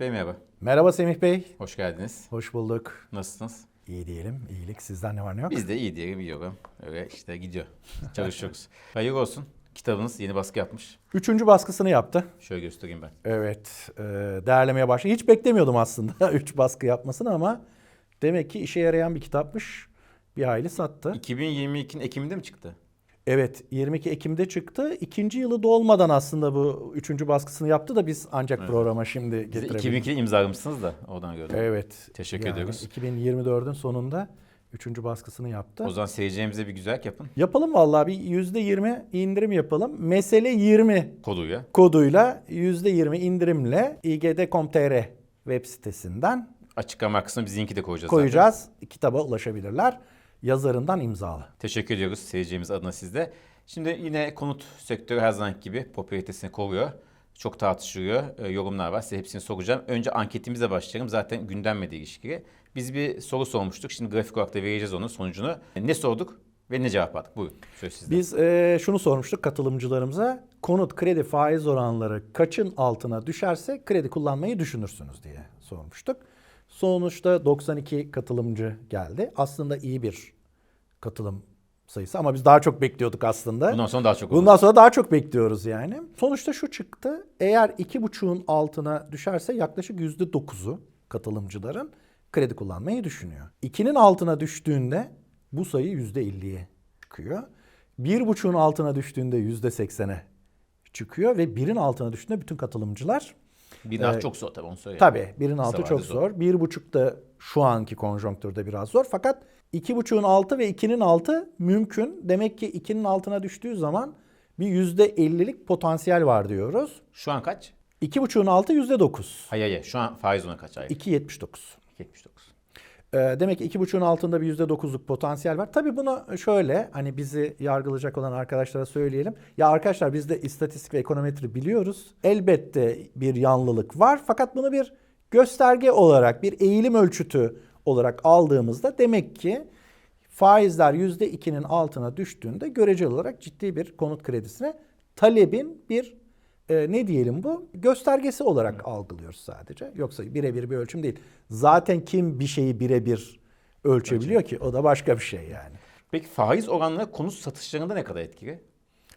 Bey merhaba. Merhaba Semih Bey. Hoş geldiniz. Hoş bulduk. Nasılsınız? İyi diyelim. İyilik. Sizden ne var ne yok? Biz de iyi diyelim, iyi yok. Öyle işte gidiyor. Çalışıyoruz. Hayırlı olsun. Kitabınız yeni baskı yapmış. Üçüncü baskısını yaptı. Şöyle göstereyim ben. Evet. e, değerlemeye başladı. Hiç beklemiyordum aslında üç baskı yapmasını ama demek ki işe yarayan bir kitapmış. Bir hayli sattı. 2022'nin Ekim'de mi çıktı? Evet 22 Ekim'de çıktı. İkinci yılı dolmadan aslında bu üçüncü baskısını yaptı da biz ancak programa şimdi getirebildik. 2002'de imzalamışsınız da oradan gördüm. Evet. Teşekkür Yani ediyoruz. 2024'ün sonunda üçüncü baskısını yaptı. O zaman seyircilerimize bir güzellik yapın. Yapalım vallahi bir %20 indirim yapalım. Mesele 20 Koduyla. koduyla %20 indirimle igd.com.tr web sitesinden Açıklama kısmına biz linki de koyacağız. koyacağız. Kitaba ulaşabilirler. Yazarından imzalı. Teşekkür ediyoruz seyircimiz adına sizde. Şimdi yine konut sektörü her zaman gibi popülaritesini koruyor. Çok tartışılıyor. e, yorumlar var. Size hepsini soracağım. Önce anketimize başlayalım. Zaten gündemle de ilişkili. Biz bir soru sormuştuk. Şimdi grafik olarak da vereceğiz onun sonucunu. Ne sorduk ve ne cevap aldık? Buyurun. Söz sizde. Biz eee, şunu sormuştuk katılımcılarımıza. Konut kredi faiz oranları kaçın altına düşerse kredi kullanmayı düşünürsünüz diye sormuştuk. Sonuçta 92 katılımcı geldi. Aslında iyi bir katılım sayısı ama biz daha çok bekliyorduk aslında. Bundan sonra daha çok olur. Bundan sonra daha çok bekliyoruz yani. Sonuçta şu çıktı. Eğer iki buçuğun altına düşerse yaklaşık yüzde dokuzu katılımcıların kredi kullanmayı düşünüyor. İkinin altına düştüğünde bu sayı yüzde elliye çıkıyor. Bir buçuğun altına düştüğünde yüzde seksene çıkıyor ve birin altına düştüğünde bütün katılımcılar Bir daha çok zor tabii onu söyleyeyim. Tabii birin altı çok zor. zor. Bir buçuk da şu anki konjonktürde biraz zor. Fakat iki buçuğun altı ve ikinin altı mümkün. Demek ki ikinin altına düştüğü zaman bir yüzde ellilik potansiyel var diyoruz. Şu an kaç? İki buçuğun altı yüzde dokuz. Hayır hayır. Şu an faiz ona kaç? Hayır. İki yetmiş dokuz. 79. Ee, Demek ki iki buçuğun altında bir yüzde dokuzluk potansiyel var. Tabii bunu şöyle hani bizi yargılayacak olan arkadaşlara söyleyelim. Ya arkadaşlar biz de istatistik ve ekonometri biliyoruz. Elbette bir yanlılık var fakat bunu bir gösterge olarak bir eğilim ölçütü olarak aldığımızda demek ki faizler yüzde ikinin altına düştüğünde göreceli olarak ciddi bir konut kredisine talebin bir e, ne diyelim bu göstergesi olarak algılıyoruz sadece. Yoksa birebir bir ölçüm değil. Zaten kim bir şeyi birebir ölçebiliyor ki o da başka bir şey yani. Peki faiz oranları konut satışlarında ne kadar etkili?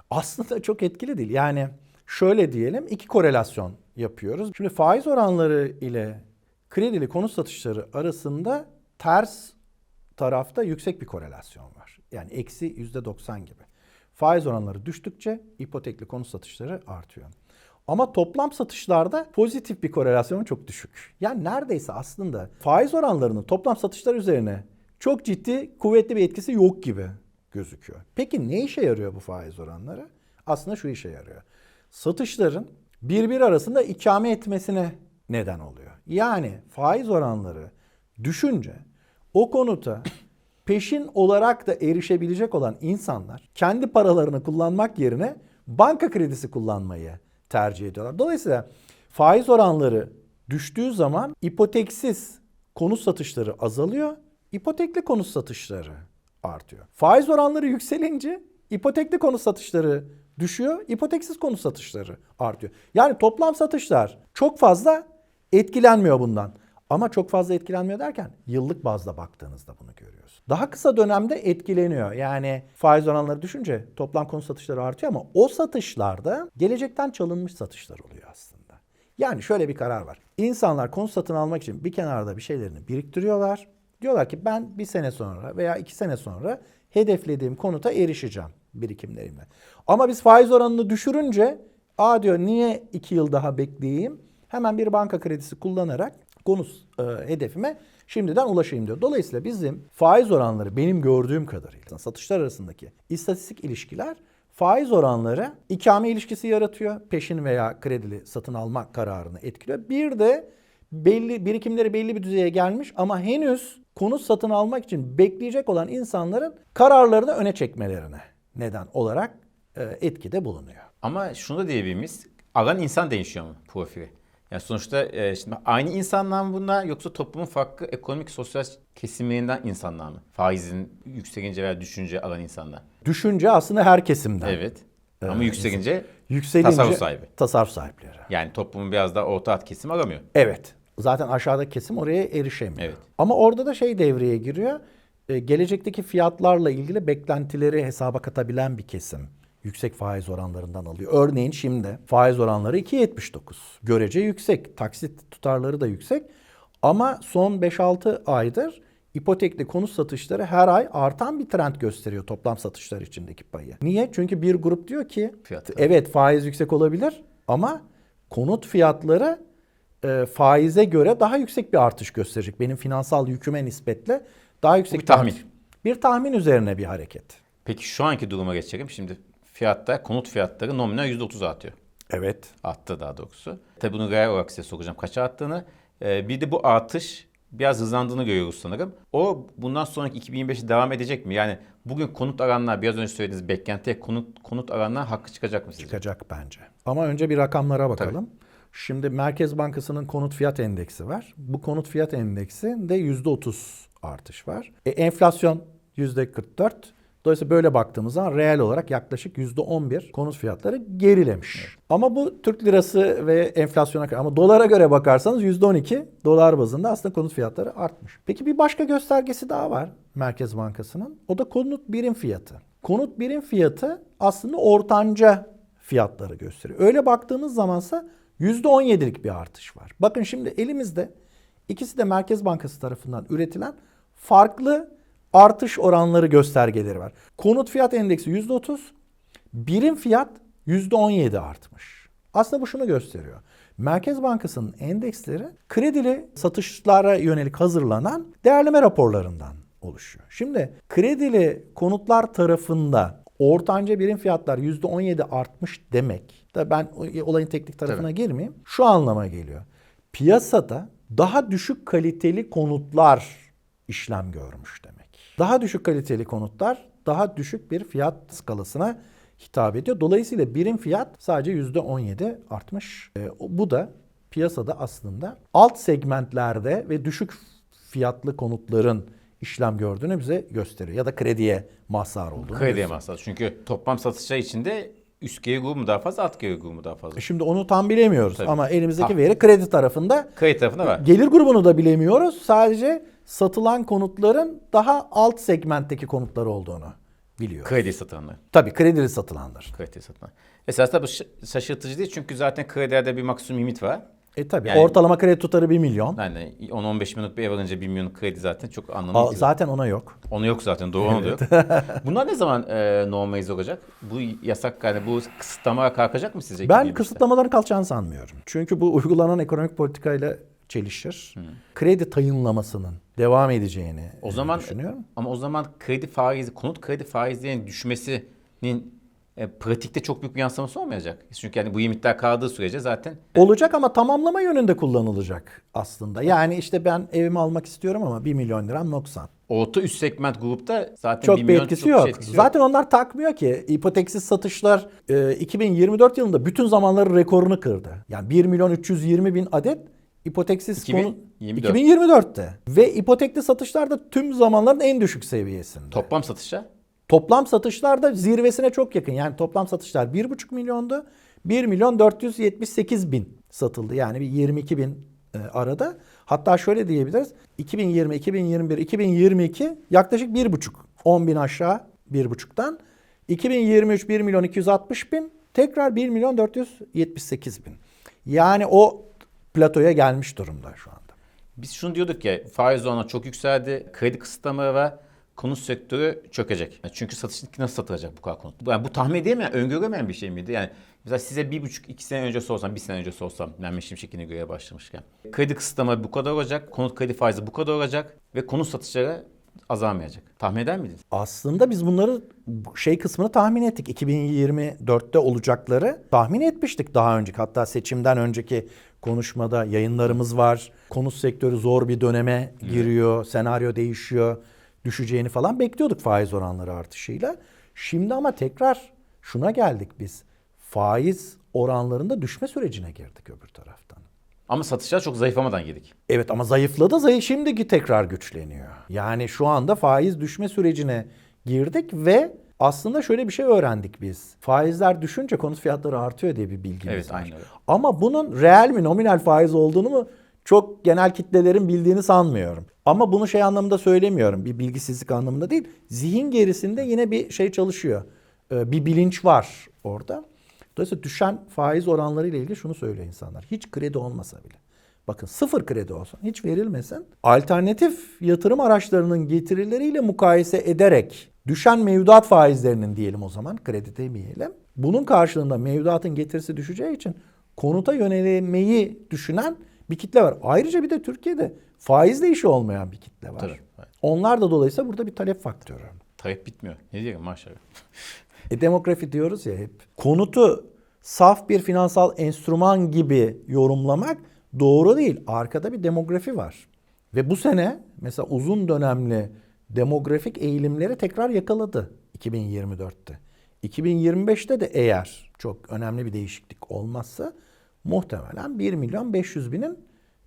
Aslında çok etkili değil. Yani şöyle diyelim iki korelasyon yapıyoruz. Şimdi faiz oranları ile kredili konut satışları arasında ters tarafta yüksek bir korelasyon var. Yani eksi yüzde 90 gibi. Faiz oranları düştükçe ipotekli konut satışları artıyor. Ama toplam satışlarda pozitif bir korelasyon çok düşük. Yani neredeyse aslında faiz oranlarının toplam satışlar üzerine çok ciddi kuvvetli bir etkisi yok gibi gözüküyor. Peki ne işe yarıyor bu faiz oranları? Aslında şu işe yarıyor. Satışların birbir arasında ikame etmesine neden oluyor. Yani faiz oranları düşünce o konuta peşin olarak da erişebilecek olan insanlar kendi paralarını kullanmak yerine banka kredisi kullanmayı tercih ediyorlar. Dolayısıyla faiz oranları düştüğü zaman ipoteksiz konut satışları azalıyor, ipotekli konut satışları artıyor. Faiz oranları yükselince ipotekli konut satışları düşüyor, ipoteksiz konut satışları artıyor. Yani toplam satışlar çok fazla etkilenmiyor bundan. Ama çok fazla etkilenmiyor derken yıllık bazda baktığınızda bunu görüyoruz. Daha kısa dönemde etkileniyor. Yani faiz oranları düşünce toplam konut satışları artıyor ama o satışlarda gelecekten çalınmış satışlar oluyor aslında. Yani şöyle bir karar var. İnsanlar konut satın almak için bir kenarda bir şeylerini biriktiriyorlar. Diyorlar ki ben bir sene sonra veya iki sene sonra hedeflediğim konuta erişeceğim birikimlerimle. Ama biz faiz oranını düşürünce aa diyor niye iki yıl daha bekleyeyim? Hemen bir banka kredisi kullanarak konut e, hedefime şimdiden ulaşayım diyor. Dolayısıyla bizim faiz oranları benim gördüğüm kadarıyla satışlar arasındaki istatistik ilişkiler faiz oranları ikame ilişkisi yaratıyor. Peşin veya kredili satın alma kararını etkiliyor. Bir de belli birikimleri belli bir düzeye gelmiş ama henüz konut satın almak için bekleyecek olan insanların kararlarını öne çekmelerine neden olarak e, etkide bulunuyor. Ama şunu da diyebilir miyiz? Alan insan değişiyor mu profili? Yani sonuçta e, şimdi aynı insanlar mı bunlar yoksa toplumun farklı ekonomik sosyal kesimlerinden insanlar mı? Faizin yükselince veya düşünce alan insanlar. Düşünce aslında her kesimden Evet. Ama yükselince Yükselince Tasarruf sahibi. Tasarruf sahipleri. yani toplumun biraz daha orta alt kesimi aramıyor. Evet. Zaten aşağıdaki kesim oraya erişemiyor. Evet. Ama orada da şey devreye giriyor. E, gelecekteki fiyatlarla ilgili beklentileri hesaba katabilen bir kesim. Yüksek faiz oranlarından alıyor. Örneğin şimdi faiz oranları 2.79. Görece yüksek. Taksit tutarları da yüksek. Ama son 5-6 aydır ipotekli konut satışları her ay artan bir trend gösteriyor toplam satışlar içindeki payı. Niye? Çünkü bir grup diyor ki Fiyatlar. evet faiz yüksek olabilir ama konut fiyatları e, faize göre daha yüksek bir artış gösterecek. Benim finansal yüküme nispetle daha yüksek bir tahmin. artış. Bir tahmin üzerine bir hareket. Peki şu anki duruma geçelim. Şimdi fiyatta konut fiyatları nominal %30 artıyor. Evet. Arttı daha doğrusu. Tabii bunu reel olarak size soracağım kaça arttığını. Ee, bir de bu artış biraz hızlandığını görüyoruz sanırım. O bundan sonraki 2025'e devam edecek mi? Yani bugün konut aranlar biraz önce söylediğiniz beklentiye konut konut aranlar hakkı çıkacak mı sizce? Çıkacak bence. Ama önce bir rakamlara bakalım. Şimdi Merkez Bankası'nın konut fiyat endeksi var. Bu konut fiyat endeksinde %30 artış var. E, enflasyon %44. Dolayısıyla böyle baktığımız zaman reel olarak yaklaşık %11 konut fiyatları gerilemiş. Ama bu Türk lirası ve enflasyona göre ama dolara göre bakarsanız %12 dolar bazında aslında konut fiyatları artmış. Peki bir başka göstergesi daha var Merkez Bankası'nın. O da konut birim fiyatı. Konut birim fiyatı aslında ortanca fiyatları gösteriyor. Öyle baktığımız zamansa %17'lik bir artış var. Bakın şimdi elimizde ikisi de Merkez Bankası tarafından üretilen farklı artış oranları göstergeleri var. Konut fiyat endeksi %30, birim fiyat %17 artmış. Aslında bu şunu gösteriyor. Merkez Bankası'nın endeksleri kredili satışlara yönelik hazırlanan değerleme raporlarından oluşuyor. Şimdi kredili konutlar tarafında ortanca birim fiyatlar %17 artmış demek. Da ben olayın teknik tarafına girmeyeyim. Şu anlama geliyor. Piyasada daha düşük kaliteli konutlar işlem görmüş demek. Daha düşük kaliteli konutlar daha düşük bir fiyat skalasına hitap ediyor. Dolayısıyla birim fiyat sadece %17 artmış. E, bu da piyasada aslında alt segmentlerde ve düşük fiyatlı konutların işlem gördüğünü bize gösteriyor. Ya da krediye mazhar olduğunu Krediye mahsas. Çünkü toplam satışlar içinde üst grubu mu daha fazla, alt grubu mu daha fazla? E Şimdi onu tam bilemiyoruz Tabii. ama elimizdeki Ha. veri kredi tarafında Kredi tarafında var. gelir grubunu da bilemiyoruz. Sadece satılan konutların daha alt segmentteki konutlar olduğunu biliyoruz. Kredi satanlar. Tabii kredili satılanlar. Kredi satanlar. Esasında bu şaşırtıcı değil çünkü zaten kredilerde bir maksimum limit var. E tabii Yani- ortalama kredi tutarı 1 milyon. Yani 10-15 milyonluk bir ev alınca 1 milyonluk kredi zaten çok anlamlı. Aa, değil. zaten ona yok. Onu yok zaten doğru onu da yok. Bunlar ne zaman e, normalize olacak? Bu yasak yani bu kısıtlama kalkacak mı sizce? Ben 2025'te? kısıtlamaların kalkacağını sanmıyorum. Çünkü bu uygulanan ekonomik politikayla çelişir. Kredi tayınlamasının devam edeceğini O zaman düşünüyorum. ama o zaman kredi faizi, konut kredi faizlerinin düşmesinin e, pratikte çok büyük bir yansıması olmayacak. Çünkü yani bu limitler kaldığı sürece zaten Olacak ama tamamlama yönünde kullanılacak aslında. Yani işte ben evimi almak istiyorum ama 1 milyon liram noksan. orta üst segment grupta zaten Çok 1 bir milyon etkisi çok yok. bir etkisi yok. Zaten onlar takmıyor ki. İpoteksiz satışlar e, 2024 yılında bütün zamanların rekorunu kırdı. Yani 1 milyon 320 bin adet ipoteksiz konu 2024. 2024'te. Ve ipotekli satışlar da tüm zamanların en düşük seviyesinde. Toplam satışa Toplam satışlar da zirvesine çok yakın. Yani toplam satışlar 1,5 milyondu. 1 milyon 478 bin satıldı. Yani bir 22 bin e, arada. Hatta şöyle diyebiliriz. 2020, 2021, 2022 yaklaşık 1,5. 10 bin aşağı 1,5'tan. 2023 1 milyon 260 bin. Tekrar 1 milyon 478 bin. Yani o platoya gelmiş durumda şu anda. biz şunu diyorduk ya faiz oranı çok yükseldi. Kredi kısıtlamaları ve konut sektörü çökecek. Çünkü satış nasıl satılacak bu kadar konut? Yani bu tahmin edemeyen, öngöremeyen bir şey miydi? Yani mesela size bir buçuk, iki sene önce sorsam, bir sene önce sorsam Mehmet Şimşek'ine göre başlamışken. Kredi kısıtlama bu kadar olacak, konut kredi faizi bu kadar olacak ve konut satışları azalmayacak. Tahmin eder miydiniz? Aslında biz bunları şey kısmını tahmin ettik. 2024'te olacakları tahmin etmiştik daha önceki. Hatta seçimden önceki konuşmada yayınlarımız var. Konut sektörü zor bir döneme giriyor. Senaryo değişiyor. Düşeceğini falan bekliyorduk faiz oranları artışıyla. Şimdi ama tekrar şuna geldik biz. Faiz oranlarında düşme sürecine girdik öbür taraftan. Ama satışlar çok zayıflamadan girdik. Evet ama zayıfladı. Zayıf şimdiki tekrar güçleniyor. Yani şu anda faiz düşme sürecine girdik ve Aslında şöyle bir şey öğrendik biz. Faizler düşünce konut fiyatları artıyor diye bir bilgimiz Evet, var. aynen. Ama bunun reel mi nominal faiz olduğunu mu çok genel kitlelerin bildiğini sanmıyorum. Ama bunu şey anlamında söylemiyorum. Bir bilgisizlik anlamında değil. Zihin gerisinde yine bir şey çalışıyor. Ee, Bir bilinç var orada. Dolayısıyla düşen faiz oranları ile ilgili şunu söylüyor insanlar. Hiç kredi olmasa bile. Bakın sıfır kredi olsun, hiç verilmesin. Alternatif yatırım araçlarının getirileriyle mukayese ederek düşen mevduat faizlerinin diyelim o zaman kredi demeyelim. Bunun karşılığında mevduatın getirisi düşeceği için konuta yönelmeyi düşünen bir kitle var. Ayrıca bir de Türkiye'de faizle işi olmayan bir kitle var. Tabii, evet. Onlar da dolayısıyla burada bir talep faktörü. Talep bitmiyor. Ne diyelim maşallah. E demografi diyoruz ya hep. Konutu saf bir finansal enstrüman gibi yorumlamak doğru değil. Arkada bir demografi var. Ve bu sene mesela uzun dönemli demografik eğilimleri tekrar yakaladı 2024'te. 2025'te de eğer çok önemli bir değişiklik olmazsa muhtemelen 1 milyon 500 binin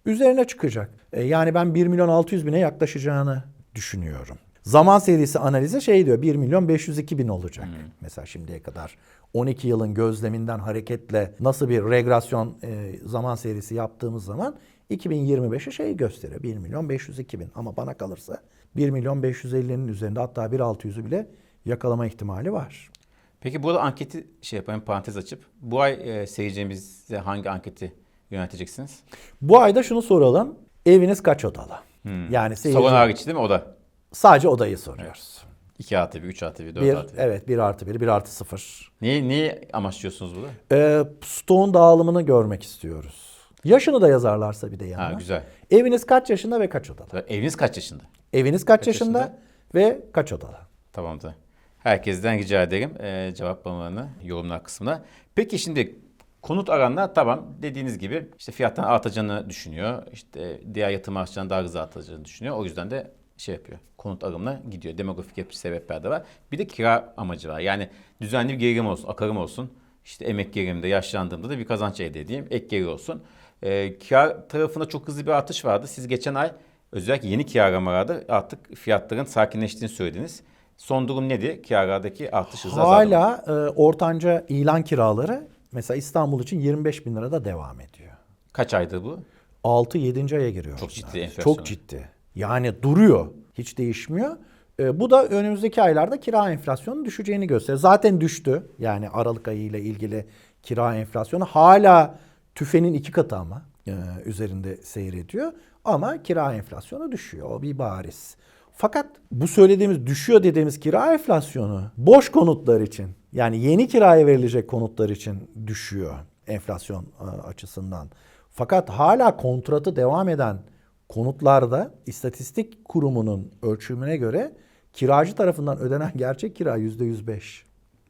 üzerine çıkacak. E, yani ben 1 milyon 600 bine yaklaşacağını düşünüyorum. Zaman serisi analizi şey diyor 1 milyon 502 bin olacak. Mesela şimdiye kadar 12 yılın gözleminden hareketle nasıl bir regresyon e, zaman serisi yaptığımız zaman 2025'e şey gösteriyor 1 milyon 502 bin. Ama bana kalırsa 1 milyon 550'nin üzerinde hatta 1.600'ü bile yakalama ihtimali var. Peki burada anketi şey yapayım parantez açıp bu ay e, seyircimize hangi anketi yöneteceksiniz? Bu ayda şunu soralım. Eviniz kaç odalı? Yani seyirci, Salon hariç değil mi o da? sadece odayı soruyoruz. 2 artı 1, 3 artı 1, 4 Bir, artı 1. evet 1 artı 1, 1 artı 0. Neyi, neyi amaçlıyorsunuz burada? Ee, stoğun dağılımını görmek istiyoruz. Yaşını da yazarlarsa bir de yanına. Ha güzel. Eviniz kaç yaşında ve kaç odalı? Eviniz kaç yaşında? Eviniz kaç, Kaç yaşında, yaşında? ve kaç odalı? Tamamdır. Herkesten rica ederim e, cevaplamalarını yorumlar kısmına. Peki şimdi konut aranlar tamam dediğiniz gibi işte fiyattan artacağını düşünüyor. İşte diğer yatırım araçlarının daha hızlı artacağını düşünüyor. O yüzden de şey yapıyor. Konut alımına gidiyor. Demografik yapıcı sebepler de var. Bir de kira amacı var. Yani düzenli bir gelirim olsun, akarım olsun. İşte emek gelirimde, yaşlandığımda da bir kazanç elde edeyim. Ek gelir olsun. E, kira tarafında çok hızlı bir artış vardı. Siz geçen ay özellikle yeni kiralamalarda artık fiyatların sakinleştiğini söylediniz. Son durum nedir? Kiralardaki artış hızı azaldı mı? Hala e, ortanca ilan kiraları mesela İstanbul için 25 bin lirada devam ediyor. Kaç aydır bu? 6-7. aya giriyor. Çok ciddi enflasyon. Çok ciddi. Yani duruyor. Hiç değişmiyor. E, bu da önümüzdeki aylarda kira enflasyonun düşeceğini gösteriyor. Zaten düştü. Yani Aralık ayı ile ilgili kira enflasyonu hala tüfenin iki katı ama e, üzerinde seyrediyor. Ama kira enflasyonu düşüyor. O bir bariz. Fakat bu söylediğimiz düşüyor dediğimiz kira enflasyonu boş konutlar için yani yeni kiraya verilecek konutlar için düşüyor enflasyon e, açısından. Fakat hala kontratı devam eden konutlarda istatistik kurumunun ölçümüne göre kiracı tarafından ödenen gerçek kira %105.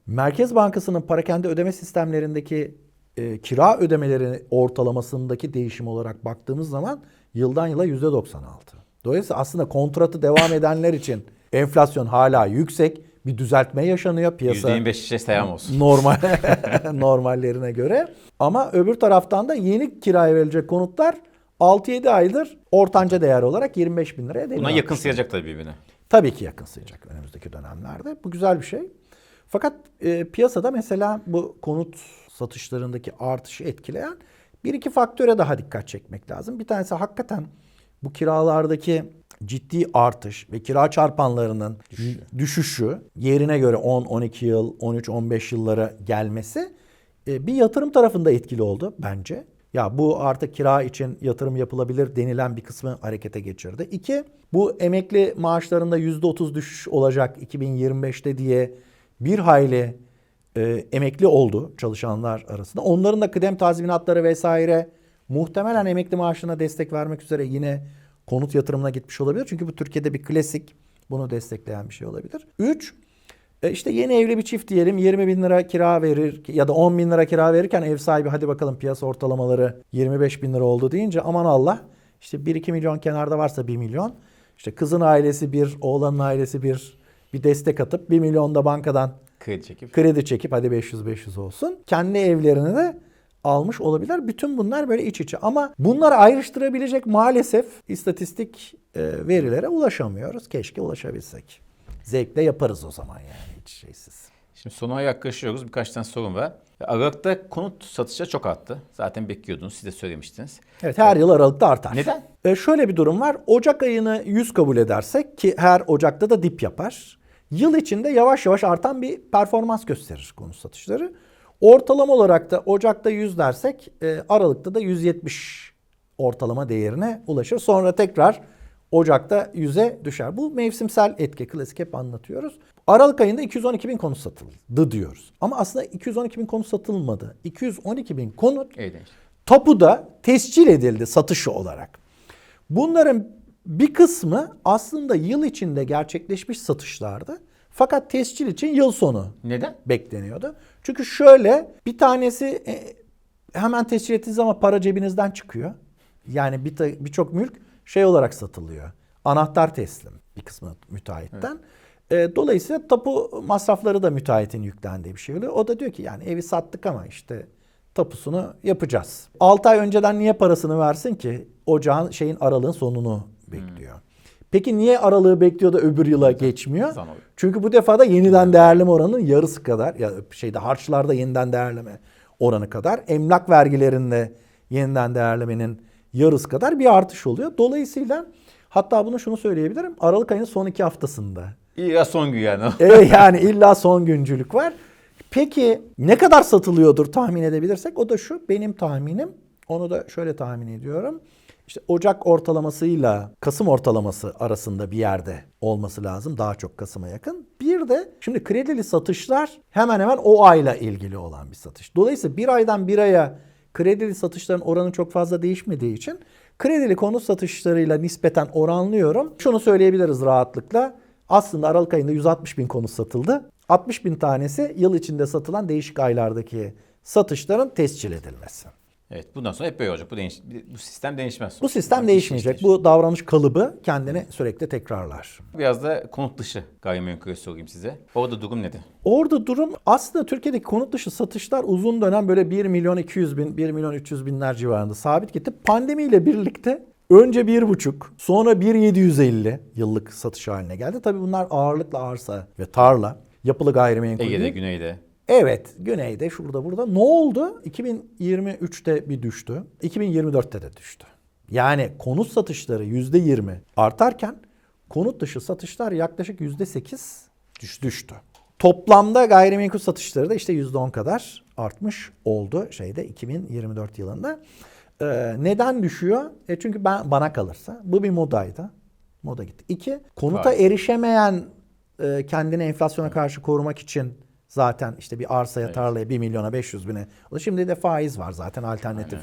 Merkez Bankası'nın parakende ödeme sistemlerindeki e, kira ödemeleri ortalamasındaki değişim olarak baktığımız zaman yıldan yıla %96. Dolayısıyla aslında kontratı devam edenler için enflasyon hala yüksek. Bir düzeltme yaşanıyor piyasa %25 şişe selam olsun. normal normallerine göre. Ama öbür taraftan da yeni kiraya verilecek konutlar 6-7 aydır ortanca değer olarak 25 bin liraya Buna deniyor. yakın sayacak tabii birbirine. Tabii ki yakınsayacak önümüzdeki dönemlerde. Bu güzel bir şey. Fakat e, piyasada mesela bu konut satışlarındaki artışı etkileyen bir iki faktöre daha dikkat çekmek lazım. Bir tanesi hakikaten bu kiralardaki ciddi artış ve kira çarpanlarının düşüşü yerine göre 10, 12 yıl, 13, 15 yıllara gelmesi e, bir yatırım tarafında etkili oldu bence. Ya bu artık kira için yatırım yapılabilir denilen bir kısmı harekete geçirdi. İki, bu emekli maaşlarında %30 düşüş olacak 2025'te diye bir hayli e, emekli oldu çalışanlar arasında. Onların da kıdem tazminatları vesaire muhtemelen emekli maaşına destek vermek üzere yine konut yatırımına gitmiş olabilir. Çünkü bu Türkiye'de bir klasik bunu destekleyen bir şey olabilir. Üç, e işte yeni evli bir çift diyelim 20 bin lira kira verir ya da 10 bin lira kira verirken ev sahibi hadi bakalım piyasa ortalamaları 25 bin lira oldu deyince aman Allah işte 1-2 milyon kenarda varsa 1 milyon işte kızın ailesi bir oğlanın ailesi bir bir destek atıp 1 milyon da bankadan Kredi çekip. kredi çekip hadi 500-500 olsun kendi evlerini de almış olabilir. Bütün bunlar böyle iç içe ama bunları ayrıştırabilecek maalesef istatistik e, verilere ulaşamıyoruz. Keşke ulaşabilsek. zevkle yaparız o zaman yani hiç şeysiz. Şimdi sona yaklaşıyoruz. Birkaç tane sorun var. Aralıkta konut satışları çok arttı. Zaten bekliyordunuz. Siz de söylemiştiniz. Evet her yıl Aralık'ta artar. Neden? E, şöyle bir durum var. Ocak ayını 100 kabul edersek ki her Ocak'ta da dip yapar. Yıl içinde yavaş yavaş artan bir performans gösterir konut satışları. Ortalama olarak da Ocak'ta 100 dersek e, Aralık'ta da 170 ortalama değerine ulaşır. Sonra tekrar Ocak'ta 100'e düşer. Bu mevsimsel etki. Klasik hep anlatıyoruz. Aralık ayında 212 bin konut satıldı diyoruz. Ama aslında 212 bin konut satılmadı. 212 bin konut İlginç. tapuda tescil edildi satışı olarak. Bunların bir kısmı aslında yıl içinde gerçekleşmiş satışlardı. Fakat tescil için yıl sonu Neden? bekleniyordu. Çünkü şöyle bir tanesi e, hemen tescil ettiğiniz zaman para cebinizden çıkıyor. Yani bir birçok mülk şey olarak satılıyor. Anahtar teslim bir kısmı müteahhitten. E, dolayısıyla tapu masrafları da müteahhitin yüklendiği bir şey oluyor. O da diyor ki yani evi sattık ama işte tapusunu yapacağız. 6 ay önceden niye parasını versin ki? Ocağın şeyin aralığın sonunu. Peki niye aralığı bekliyor da öbür yıla geçmiyor? Çünkü bu defa da yeniden değerleme oranının yarısı kadar ya şeyde harçlarda yeniden değerleme oranı kadar emlak vergilerinde yeniden değerlemenin yarısı kadar bir artış oluyor. Dolayısıyla hatta bunu şunu söyleyebilirim. Aralık ayının son iki haftasında. Ya son gün yani. E, yani illa son güncülük var. Peki ne kadar satılıyordur tahmin edebilirsek o da şu benim tahminim. Onu da şöyle tahmin ediyorum. İşte Ocak ortalamasıyla Kasım ortalaması arasında bir yerde olması lazım. Daha çok Kasım'a yakın. Bir de şimdi kredili satışlar hemen hemen o ayla ilgili olan bir satış. Dolayısıyla bir aydan bir aya kredili satışların oranı çok fazla değişmediği için kredili konut satışlarıyla nispeten oranlıyorum. Şunu söyleyebiliriz rahatlıkla. Aslında Aralık ayında 160 bin konut satıldı. 60 bin tanesi yıl içinde satılan değişik aylardaki satışların tescil edilmesi. Evet bundan sonra hep böyle olacak. Bu, değiş, bu sistem değişmez. Bu sistem Yani değişmeyecek. iş Bu davranış kalıbı kendini sürekli tekrarlar. Biraz da konut dışı gayrimenkul sorayım size. Orada durum nedir? Orada durum aslında Türkiye'deki konut dışı satışlar uzun dönem böyle 1 milyon 200 bin, 1 milyon 300 binler civarında sabit gitti. Pandemiyle birlikte önce 1,5 sonra 1,750 yıllık satış haline geldi. Tabii bunlar ağırlıkla arsa ve tarla, yapılı gayrimenkul Ege'de. Güney'de. Evet, güneyde şurada burada. Ne oldu? 2023'te bir düştü. 2024'te de düştü. Yani konut satışları %20 artarken konut dışı satışlar yaklaşık %8 düş- düştü. Toplamda gayrimenkul satışları da işte %10 kadar artmış oldu şeyde 2024 yılında. Ee, neden düşüyor? E çünkü ben bana kalırsa bu bir modaydı. Moda gitti. İki, konuta Faiz. erişemeyen e, kendini enflasyona karşı korumak için zaten işte bir arsaya, tarlaya 1 milyona 500 bine. Şimdi de faiz var zaten alternatif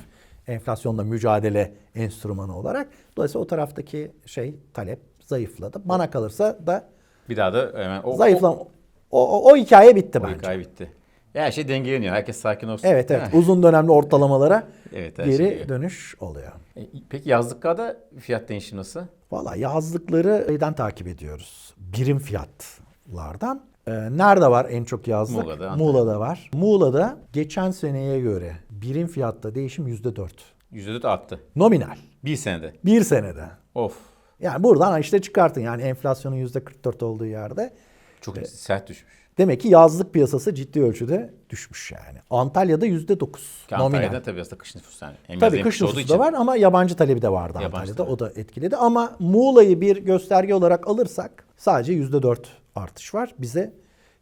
enflasyonla mücadele enstrümanı olarak. Dolayısıyla o taraftaki şey talep zayıfladı. Bana kalırsa da Bir daha da hemen o, zayıflam o, o, o hikaye bitti o, bence. hikaye bitti. Her şey dengeleniyor. Herkes sakin olsun. Evet evet uzun dönemli ortalamalara Evet, her geri şey dönüş oluyor. E, Peki yazlıklarda fiyat değişimi nasıl? Valla yazlıkları şeyden takip ediyoruz. Birim fiyatlardan. Ee, nerede var en çok yazlık? Muğla'da, Antalya'da. Muğla'da var. Muğla'da geçen seneye göre birim fiyatta değişim yüzde dört. %4 arttı. Nominal. Bir senede. Bir senede. Of. Yani buradan işte çıkartın yani enflasyonun yüzde 44 olduğu yerde. Çok sert düşmüş. Demek ki yazlık piyasası ciddi ölçüde düşmüş yani. Antalya'da yüzde dokuz. Nominal. Antalya'da tabii aslında kış nüfusu yani. Yaz Tabii kış nüfusu için. da var ama yabancı talebi de vardı Yabancı Antalya'da. talebi. O da etkiledi. Ama Muğla'yı bir gösterge olarak alırsak sadece yüzde dört artış var. Bize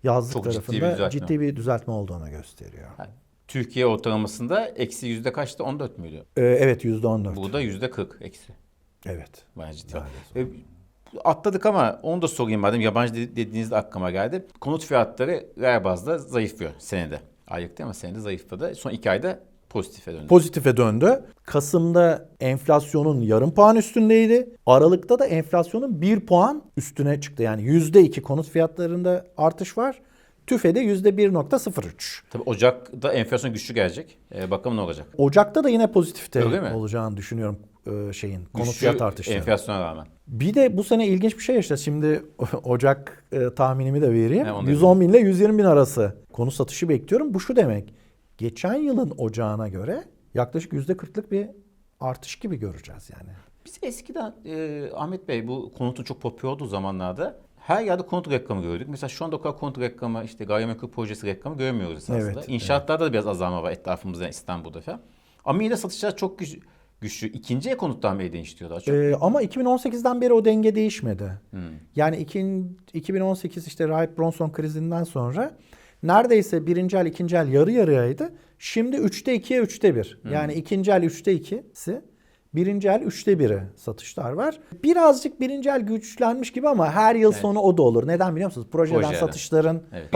yazlık Çok ciddi bir tarafında düzeltme. ciddi bir düzeltme olduğunu gösteriyor. Yani Türkiye ortalamasında eksi yüzde kaçtı? 14 müydü? Ee, evet yüzde on dört. Burada yüzde 40 eksi. Evet. Bayağı ciddi. Daha E, atladık ama onu da sorayım madem yabancı de- dediğinizde aklıma geldi. Konut fiyatları reel bazda zayıflıyor senede. Aylık değil ama senede zayıfladı. Son iki ayda pozitife döndü. Pozitife döndü. Kasım'da enflasyonun yarım puan üstündeydi. Aralık'ta da enflasyonun bir puan üstüne çıktı. Yani yüzde iki konut fiyatlarında artış var. TÜFE'de yüzde 1.03. Tabii Ocak'ta enflasyon güçlü gelecek. E, bakalım ne olacak. Ocak'ta da yine pozitifte olacağını düşünüyorum e, şeyin konut Güçlü fiyat artışları. enflasyona rağmen. Bir de bu sene ilginç bir şey yaşadı. Şimdi Ocak e, tahminimi de vereyim. He, onu da 110 bin ile 120 bin arası konut satışı bekliyorum. Bu şu demek. Geçen yılın ocağına göre yaklaşık yüzde 40'lık bir artış gibi göreceğiz yani. Biz eskiden e, Ahmet Bey bu konutun çok popüler olduğu zamanlarda her yerde konut reklamı gördük. Mesela şu anda o kadar konut reklamı, işte gayrimenkul projesi reklamı görmüyoruz esasında. Evet, İnşaatlarda da biraz azalma var etrafımızda İstanbul'da falan. Ama yine satışlar çok güç- güçlü. İkinci el konuttan beri değiştiriyor daha çok. Ee, ama 2018'den beri o denge değişmedi. Yani ikin, 2018 işte Rahip Bronson krizinden sonra neredeyse birinci el ikinci el yarı yarıyaydı. Şimdi 3'te 2'ye 3'te 1. Yani ikinci el 3'te 2'si. Birinci el 3'te 1'i satışlar var. Birazcık birinci el güçlenmiş gibi ama her yıl sonu o da olur. Neden biliyor musunuz? Projeden Projeden. satışların Evet,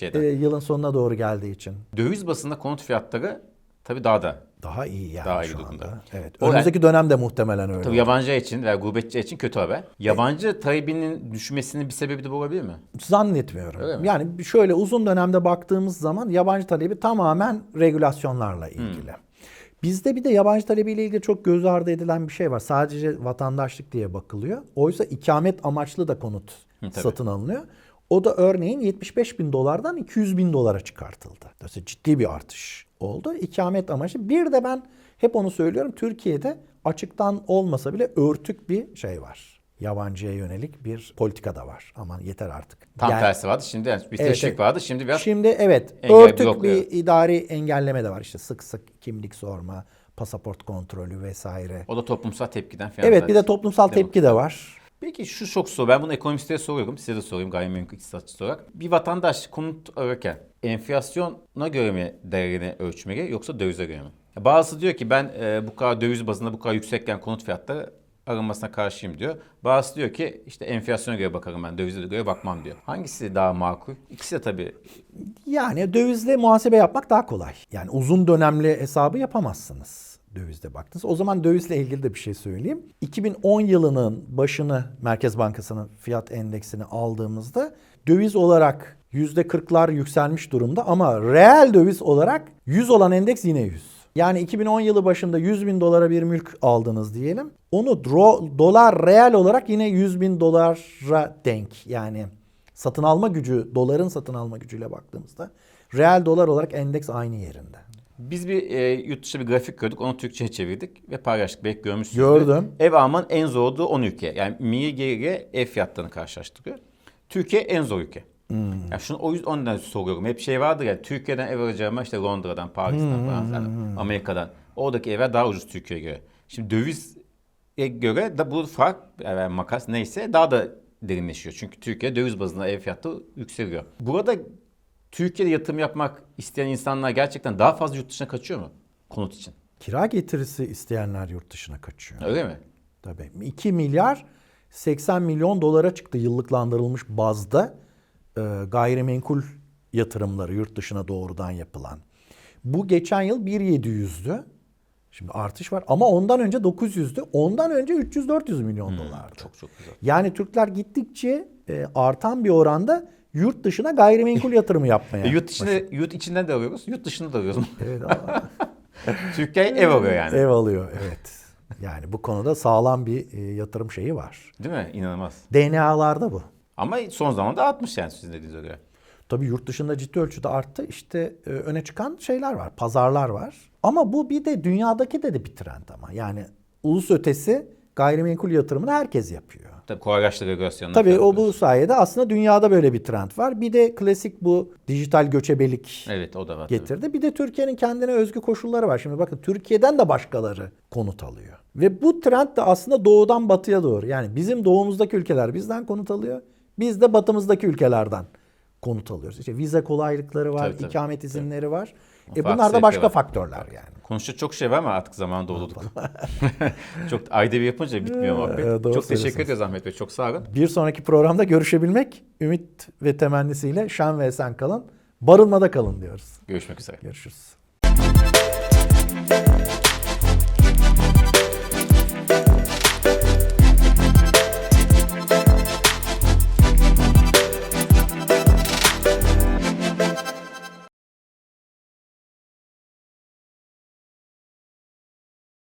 şeyden. e, yılın sonuna doğru geldiği için. Döviz basında konut fiyatları tabii daha da. Daha iyi yani Daha iyi şu durumda. anda. Evet. O Önümüzdeki dönemde muhtemelen öyle. Tabii yabancı için veya gurbetçi için kötü haber. Yabancı talebinin düşmesinin bir sebebi de bu olabilir mi? Zannetmiyorum. Öyle mi? Yani şöyle uzun dönemde baktığımız zaman yabancı talebi tamamen regülasyonlarla ilgili. Bizde bir de yabancı talebiyle ilgili çok göz ardı edilen bir şey var. Sadece vatandaşlık diye bakılıyor. Oysa ikamet amaçlı da konut tabii. satın alınıyor. O da örneğin 75 bin dolardan 200 bin dolara çıkartıldı. Dolayısıyla ciddi bir artış oldu. İkamet amaçlı. Bir de ben hep onu söylüyorum. Türkiye'de açıktan olmasa bile örtük bir şey var. Yabancıya yönelik bir politika da var. Aman yeter artık. Tam Yani- tersi vardı. Şimdi bir Evet, teşvik evet. vardı. Şimdi biraz Şimdi evet örtük blokluyor. bir idari engelleme de var. İşte sık sık kimlik sorma, pasaport kontrolü vesaire. o da toplumsal tepkiden falan. Evet bir de toplumsal tepki de var. Peki şu çok soru. Ben bunu ekonomistlere soruyorum. Size de sorayım gayrimenkul iktisatçısı olarak. Bir vatandaş konut ararken enflasyona göre mi değerini ölçmeli yoksa dövize göre mi? Bazısı diyor ki ben e, bu kadar döviz bazında bu kadar yüksekken konut fiyatları arınmasına karşıyım diyor. Bazısı diyor ki işte enflasyona göre bakarım ben dövize göre bakmam diyor. Hangisi daha makul? İkisi de tabii Yani dövizle muhasebe yapmak daha kolay. Yani uzun dönemli hesabı yapamazsınız dövizde baktınız. O zaman dövizle ilgili de bir şey söyleyeyim. 2010 yılının başını Merkez Bankası'nın fiyat endeksini aldığımızda döviz olarak %40'lar yükselmiş durumda ama reel döviz olarak 100 olan endeks yine 100. Yani 2010 yılı başında 100 bin dolara bir mülk aldınız diyelim. Onu dro- dolar reel olarak yine 100 bin dolara denk. Yani satın alma gücü, doların satın alma gücüyle baktığımızda reel dolar olarak endeks aynı yerinde. Biz bir e, yurt dışı bir grafik gördük. Onu Türkçe'ye çevirdik ve paylaştık. Belki görmüşsünüzdür. Gördüm. Ev almanın en zor olduğu 10 ülke. Yani geliri ev fiyatlarını karşılaştırıyor. Türkiye en zor ülke. Hmm. Yani şunu o yüzden ondan soruyorum. Hep şey vardır ya Türkiye'den ev alacağıma işte Londra'dan, Paris'ten Hmm, falan, Amerika'dan. Oradaki evler daha ucuz Türkiye'ye göre. Şimdi dövize göre de bu fark yani makas neyse daha da derinleşiyor. Çünkü Türkiye döviz bazında ev fiyatı yükseliyor. Burada Türkiye'de yatırım yapmak isteyen insanlar gerçekten daha fazla yurt dışına kaçıyor mu konut için? Kira getirisi isteyenler yurt dışına kaçıyor. Öyle mi? Tabii. 2 milyar 80 milyon dolara çıktı yıllıklandırılmış bazda e, gayrimenkul yatırımları yurt dışına doğrudan yapılan. Bu geçen yıl 1.700'dü. Şimdi artış var ama ondan önce 900'dü. Ondan önce 300-400 milyon dolardı. Çok çok güzel. Yani Türkler gittikçe e, artan bir oranda yurt dışına gayrimenkul yatırımı yapmaya. E, yurt içinde yurt içinden de alıyoruz, yurt dışında da alıyoruz. Evet, Türkiye ev alıyor yani. ev alıyor evet. Yani bu konuda sağlam bir e, yatırım şeyi var. Değil mi? İnanılmaz. DNA'larda bu. Ama son zamanda artmış yani sizin dediğinize göre. Tabii yurt dışında ciddi ölçüde arttı. İşte e, öne çıkan şeyler var, pazarlar var. Ama bu bir de dünyadaki de, de bir trend ama. Yani ulus ötesi gayrimenkul yatırımını herkes yapıyor. Tabii kolaylaştı regülasyonlar. Tabii o bu sayede aslında dünyada böyle bir trend var. Bir de klasik bu dijital göçebelik Evet o da var. tabii. getirdi. Bir de Türkiye'nin kendine özgü koşulları var. Şimdi bakın Türkiye'den de başkaları konut alıyor. Ve bu trend de aslında doğudan batıya doğru. Yani bizim doğumuzdaki ülkeler bizden konut alıyor. Biz de batımızdaki ülkelerden konut alıyoruz. İşte vize kolaylıkları var, Tabii, tabii. ikamet izinleri var. E Farklı bunlar da başka var. faktörler yani. Konuşacak çok şey var ama artık zamanında doldurduk. çok ayda bir yapınca bitmiyor muhabbet. Ee, doğru çok teşekkür ederiz Ahmet Bey. Çok sağ olun. Bir sonraki programda görüşebilmek ümit ve temennisiyle şen ve esen kalın. Barınmada kalın diyoruz. Görüşmek üzere. Görüşürüz.